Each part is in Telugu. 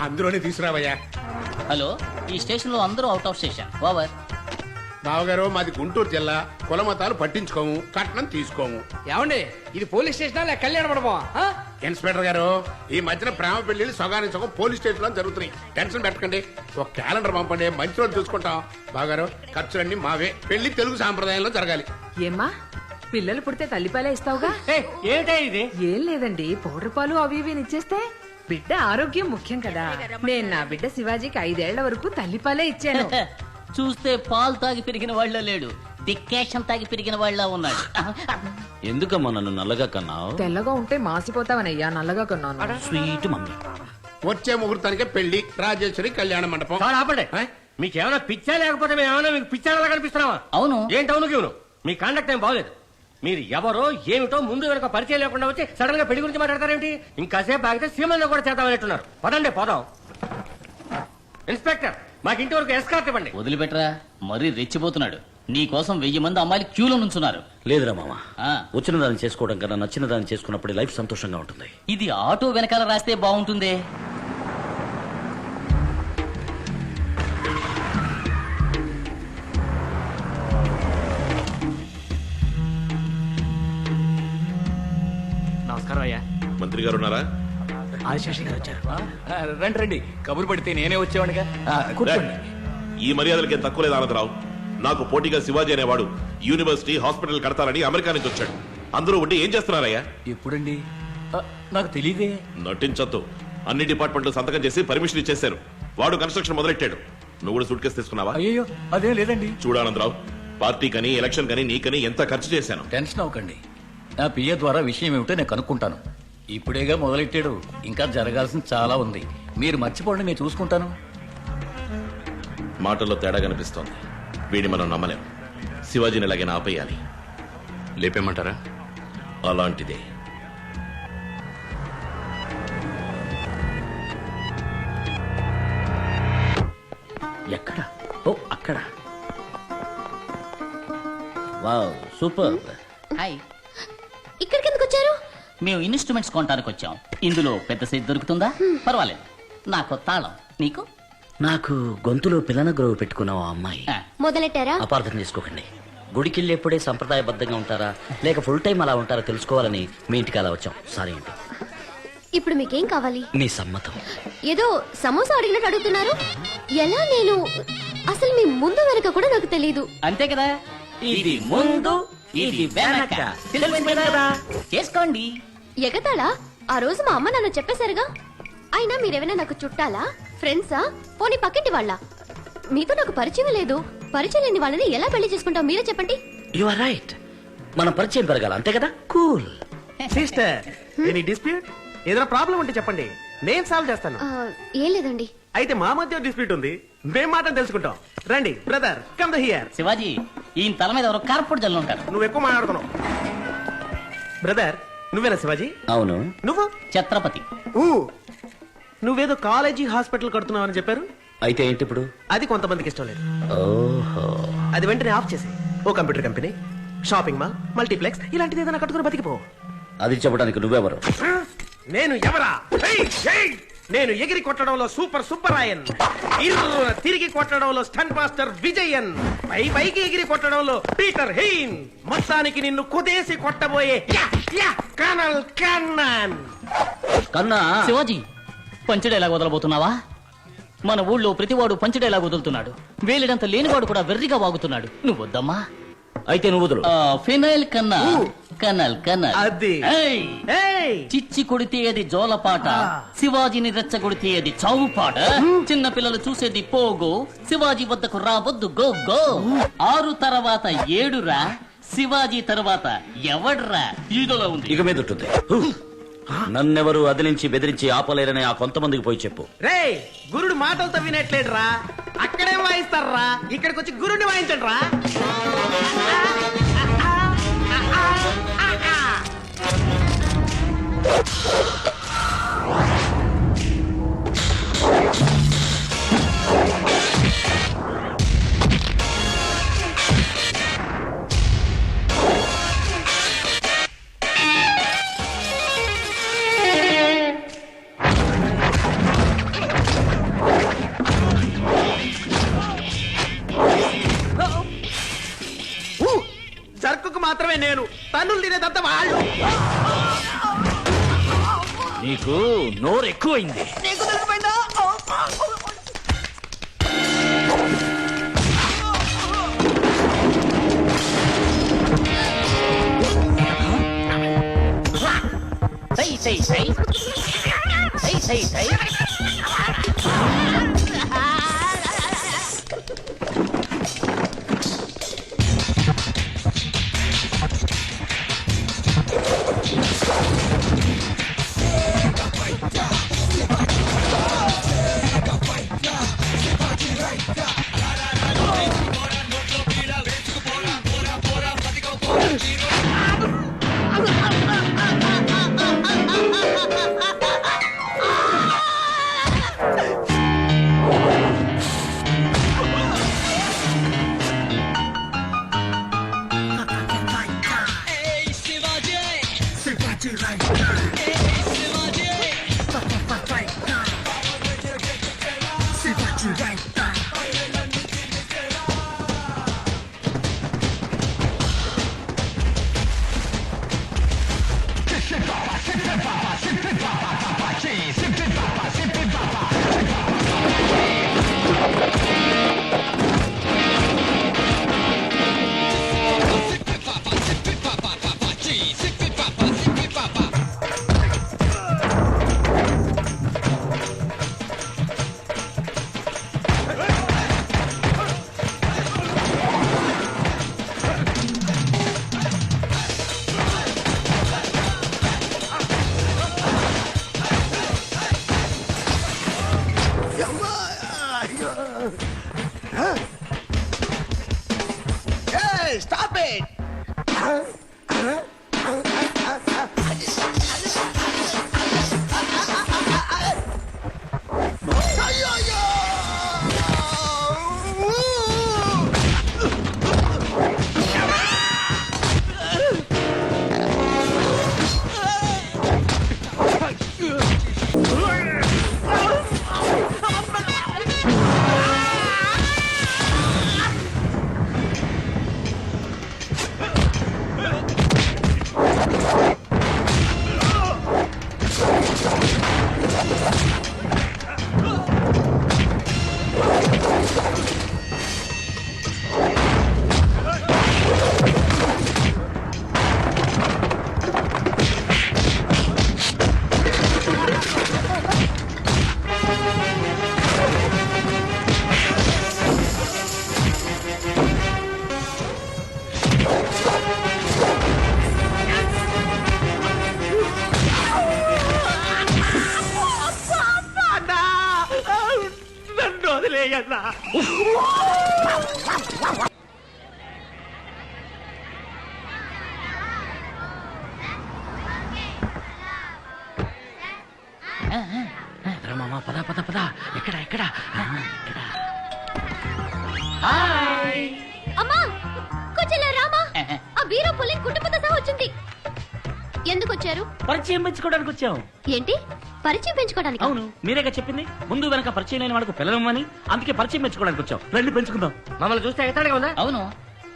అందులోనే తీసుకురావయ్యా. హలో ఈ స్టేషన్లో అందరూ అవుట్ ఆఫ్ స్టేషన్ ఓవర్. బావగారు మాది గుంటూరు జిల్లా. కులమతాలు పట్టించుకోము కట్నం తీసుకోము. ఏమండి ఇది పోలీస్ స్టేషనా లేక కళ్యాణ ఆ? ఇన్స్పెక్టర్ గారు ఈ మధ్యన ప్రేమ పెళ్ళిళ్ళు సగానికి సగం పోలీస్ స్టేషన్లో జరుగుతున్నాయి. టెన్షన్ పెట్టకండి. ఒక క్యాలెండర్ పంపండి. మంచి రోజు చూసుకుంటాం. బావగారు ఖర్చులన్నీ మావే. పెళ్ళి తెలుగు సాంప్రదాయంలో జరగాలి. ఏమ్మా పిల్లలు పుడితే తల్లిపాలే ఇస్తావుగా? ఏమిటా ఇది? ఏం లేదండి పౌడర్ పాలు అవి ఇవి ఇచ్చేస్తే బిడ్డ ఆరోగ్యం ముఖ్యం కదా. నేను నా బిడ్డ శివాజీకి ఐదేళ్ళ వరకు తల్లిపాలే ఇచ్చాను. చూస్తే పాలు తాగి పెరిగిన వాళ్ళ లేడు. డిక్కేషన్ తాగి పెరిగిన వాళ్ళ ఉన్నాడు. ఎందుకమ్మా నన్ను నల్లగా కన్నావు? తెల్లగా ఉంటే మాసిపోతావనయ్యా నల్లగా కొన్నాను. Sweet mummy. వచ్చే ముహూర్తానికే పెళ్ళి రాజేశ్వరి కళ్యాణ మండపం. చాలు ఆపండి? మీకేమైనా పిచ్చా లేకపోతే మేము ఏమైనా మీకు పిచ్చాలా కనిపిస్తున్నావా? అవును. ఏంటి అవును గీవును మీ కాండక్ట్ ఏం బాగలేదు. మీరు ఎవరో ఏమిటో ముందు వెనక పరిచయం లేకుండా వచ్చి సడన్గా పెళ్ళి గురించి మాట్లాడతారేంటి? ఇంకాసేపు ఆగితే సీమంలో కూడా చేద్దామనేట్టున్నారు. పదండి పోదాం. ఇన్స్పెక్టర్ మాకు ఇంటి వరకు ఎస్కార్ట్ ఇవ్వండి. వదిలిపెట్టరా? మరీ రెచ్చిపోతున్నాడు. నీ కోసం వెయ్యి మంది అమ్మాయిలు క్యూలో నుంచున్నారు. లేదురా మామ. ఆ, వచ్చిన దాన్ని చేసుకోవడం కన్నా నచ్చిన దాన్ని చేసుకున్నప్పుడు లైఫ్ సంతోషంగా ఉంటుంది. ఇది ఆటో వెనకాల రాస్తే బాగుంటుందే? మంత్రి గారు ఉన్నారా? గారు వచ్చారు. రండి రండి. కబురు పడితే నేనే వచ్చేవాడిగా కూర్చోండి. ఈ మర్యాదలకేం తక్కువ లేదు ఆనందరావు. నాకు పోటీగా శివాజీ అనేవాడు యూనివర్సిటీ హాస్పిటల్ కడతారని అమెరికా నుంచి వచ్చాడు. అందరూ ఉండి ఏం చేస్తున్నారయ్యా? ఎప్పుడండి? నాకు తెలియదే నటించొద్దు. అన్ని డిపార్ట్మెంట్లు సంతకం చేసి పర్మిషన్ ఇచ్చేశారు. వాడు కన్స్ట్రక్షన్ మొదలెట్టాడు. నువ్వు కూడా సూట్ కేసు తీసుకున్నావా? అయ్యో అదేం లేదండి. చూడానందరావు పార్టీకని ఎలక్షన్ కని నీకని ఎంత ఖర్చు చేశాను. టెన్షన్ అవ్వకండి. నా పిఏ ద్వారా విషయం ఏమిటో నేను కనుక్కుంటాను. ఇప్పుడేగా మొదలెట్టాడు. ఇంకా జరగాల్సింది చాలా ఉంది. మీరు మర్చిపోండి నేను చూసుకుంటాను. మాటల్లో తేడా కనిపిస్తోంది. వీడి మనం నమ్మలేం. శివాజీని ఎలాగైనా ఆపేయాలి. లేపేమంటారా అలాంటిదే. ఎక్కడ? ఓ అక్కడ. Wow super. హాయ్. ఇక్కడికి మేము ఇన్స్ట్రుమెంట్స్ కొనడానికి వచ్చాం. ఇందులో పెద్ద సైజ్ దొరుకుతుందా? పర్వాలేదు. నాకు తాళం. నీకు? నాకు గొంతులో పిల్లన గ్రోవ్ పెట్టుకున్న ఆ అమ్మాయి. మొదలెట్టారా? అపార్థం చేసుకోకండి. గుడికి ఎప్పుడే సంప్రదాయబద్ధంగా ఉంటారా? లేక ఫుల్ టైం అలా ఉంటారా తెలుసుకోవాలని మీ ఇంటికి అలా వచ్చాం. సారీ అండి. ఇప్పుడు మీకేం కావాలి? మీ సమ్మతం. ఏదో సమోసా అడిగినట్టు అడుగుతున్నారు. ఎలా నేను? అసలు మీ ముందు వెనక కూడా నాకు తెలియదు అంతే కదా? ఇది ముందు ఇది వెనక? చేసుకోండి. ఎగతాళా ఆ రోజు మా అమ్మ నాన్న చెప్పేశారుగా? అయినా మీరేమైనా నాకు చుట్టాలా? ఫ్రెండ్సా? పోనీ పక్కింటి వాళ్ళ? మీతో నాకు పరిచయం లేదు. పరిచయం లేని వాళ్ళని ఎలా పెళ్ళి చేసుకుంటాం మీరే చెప్పండి. యు ఆర్ రైట్ మన పరిచయం పెరగాల అంతే కదా? కూల్ సిస్టర్ ఎనీ డిస్ప్యూట్ ఏదైనా ప్రాబ్లం ఉంటే చెప్పండి. నేను సాల్వ్ చేస్తాను. ఆ, ఏం లేదండి. అయితే మా మధ్య డిస్ప్యూట్ ఉంది. మేం మాత్రం తెలుసుకుంటాం. రండి brother come the here Shivaji ఈయన తల మీద ఎవరో కార్పొట్ జల్లు ఉంటారు. నువ్వు ఎక్కువ మాట్లాడుతున్నావు. బ్రదర్ నువ్వేనా శివాజీ? అవును. నువ్వు? ఛత్రపతి. ఊ. నువ్వేదో కాలేజీ హాస్పిటల్ కడుతున్నావు అని చెప్పారు? అయితే ఏంటి ఇప్పుడు అది కొంతమందికి ఇష్టం లేదు. ఓహో. అది వెంటనే ఆఫ్ చేసి ఓ computer company shopping mall multiplex ఇలాంటిది ఏదైనా కట్టుకుని బతికిపో. అది చెప్పడానికి నువ్వెవరు? నేను ఎవరా? ఏయ్, ఏయ్! నేను ఎగిరి కొట్టడంలో సూపర్ సూపరాయన్ ఇర్ర తిరిగి కొట్టడంలో స్టన్ మాస్టర్ విజయన్. పై పైకి ఎగిరి కొట్టడంలో పీటర్ హెయిన్ మొత్తానికి నిన్ను కుదేసి కొట్టబోయే యా, యా, కనల్ కన్నన్. కన్నా శివాజీ పంచడు ఎలా వదలబోతున్నావా? మన ఊళ్ళో ప్రతివాడు పంచడు ఎలా వదులుతున్నాడు. వేలిడంత లేనివాడు కూడా వెర్రిగా వాగుతున్నాడు. నువ్వు వద్దమ్మా. అయితే నువ్వు వదులు. ఆ, ఫినైల్ కన్నా. కనల్ కనల్. అది. ఏయ్! ఏయ్. చిచ్చి కొడితే అది జోలపాట. శివాజీని రెచ్చగొడితే అది చావు పాట చిన్న పిల్లలు చూసేది పోగో. శివాజీ వద్దకు రావద్దు గో గో. ఆరు తర్వాత ఏడురా. శివాజీ తర్వాత ఎవడ్రా? ఈదోలో ఉంది. ఇక మీద ఉంటుంది. నన్నెవరు అదిలించి బెదిరించి ఆపలేరని ఆ కొంతమందికి పోయి చెప్పు. రే గురుడు మాటలతో వినట్లేడురా? అక్కడేం వాయిస్తారా ఇక్కడికి వచ్చి గురుడిని వాయించండి రా తినేదంతా వాళ్ళు. నీకు నోరు ఎక్కువైంది. నీకు తెలిసిపోయిందా సై సై సై. సై సై సై. వదిలేయన్నా. మామ పద పద పద. ఎక్కడ ఎక్కడ? ఎక్కడ? అమ్మా కొంచెం రామా. ఆ వీర పులి సహా వచ్చింది. ఎందుకు వచ్చారు? పరిచయం పెంచుకోవడానికి వచ్చాం. ఏంటి? పరిచయం పెంచుకోవడానికి అవును మీరేగా చెప్పింది? ముందు వెనక పరిచయం లేని వాళ్ళకు పిల్లలమ్మని అందుకే పరిచయం పెంచుకోవడానికి వచ్చాం రండి పెంచుకుందాం. మమ్మల్ని చూస్తే ఎగతాడిగా ఉందా? అవును.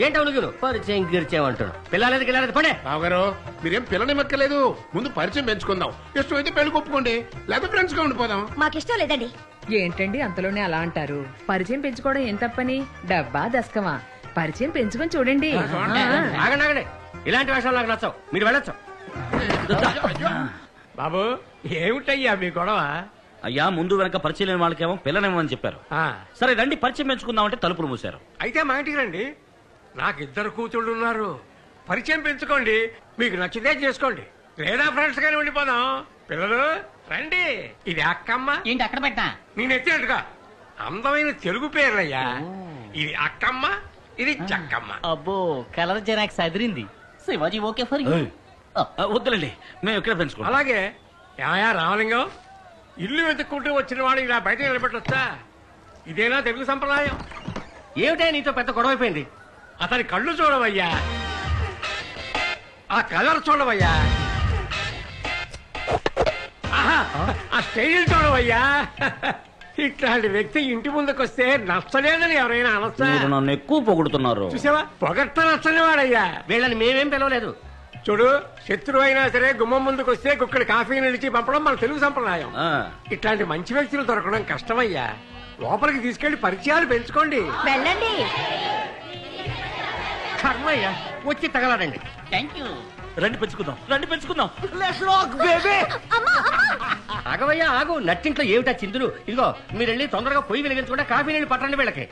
ఏంటి అవును పరిచయం గిరిచేమంటాడు పిల్లలేదు గిల్లలేదు పడే. బావగారు మీరేం పిల్లని మెక్కలేదు ముందు పరిచయం పెంచుకుందాం. ఇష్టమైతే పెళ్ళి ఒప్పుకోండి లేదా ఫ్రెండ్స్గా ఉండిపోదాం. మాకిష్టం లేదండి. ఏంటండి అంతలోనే అలా అంటారు? పరిచయం పెంచుకోవడం ఏం తప్పని? డబ్బా దశకమా? పరిచయం పెంచుకొని చూడండి. ఆగండి ఆగండి. ఇలాంటి వేషాలు నాకు నచ్చవు. మీరు వెళ్ళొచ్చు. బాబు ఏమిటయ్యా మీ గొడవ? అయ్యా ముందు వెనక పరిచయం లేని వాళ్ళకేమో పిల్లనేమని చెప్పారు. ఆ, సరే రండి పరిచయం పెంచుకుందామంటే తలుపులు మూసారు అయితే మా ఇంటికి రండి. నాకు ఇద్దరు కూతుళ్ళు ఉన్నారు పరిచయం పెంచుకోండి. మీకు నచ్చితే చేసుకోండి. లేదా ఫ్రెండ్స్ గానే ఉండిపోదాం. పిల్లలు రండి. ఇది అక్కమ్మ. ఏంటి అక్కడ పెట్టా నేను ఎత్తినట్టుగా. అందమైన తెలుగు పేర్లయ్యా. ఇది అక్కమ్మ ఇది చక్కమ్మ. అబ్బో colour xerox Adirindi. Shivaji okay for you. వద్దులండి మేము ఇక్కడ పెంచుకుంటాం. అలాగే ఏమయ్యా రామలింగం? ఇల్లు వెతుక్కుంటూ వచ్చిన వాడు ఇలా బయట నిలబెట్టొచ్చా ఇదేనా తెలుగు సంప్రదాయం? ఏమిటా నీతో పెద్ద గొడవ అయిపోయింది అతని కళ్ళు చూడవయ్యా. ఆ కలర్ చూడవయ్యా. ఆ స్టైల్ చూడవయ్యా. ఇట్లాంటి వ్యక్తి ఇంటి ముందుకు వస్తే నచ్చలేదని ఎవరైనా అనొచ్చా? నన్ను ఎక్కువ పొగుడుతున్నారు. చూసావా? పొగట్ట నచ్చని వాడయ్యా వీళ్ళని మేమేం పిలవలేదు. చూడు శత్రువు అయినా సరే గుమ్మం ముందుకు వస్తే కుక్కడి కాఫీ నిలిచి పంపడం మన తెలుగు సంప్రదాయం. ఇట్లాంటి మంచి వ్యక్తులు దొరకడం కష్టమయ్యా. లోపలికి తీసుకెళ్ళి పరిచయాలు పెంచుకోండి. వెళ్ళండి. కర్మయ్యా వచ్చి తగలడండి. థ్యాంక్ యూ రండి పెంచుకుందాం. రండి పెంచుకుందాం. ఆగవయ్యా ఆగు. నట్టింట్లో ఏమిటా చిందులు? ఇదిగో మీరు వెళ్ళి తొందరగా పొయ్యి వెలిగించకుండా కాఫీ నీళ్ళు పట్టండి వీళ్ళకి.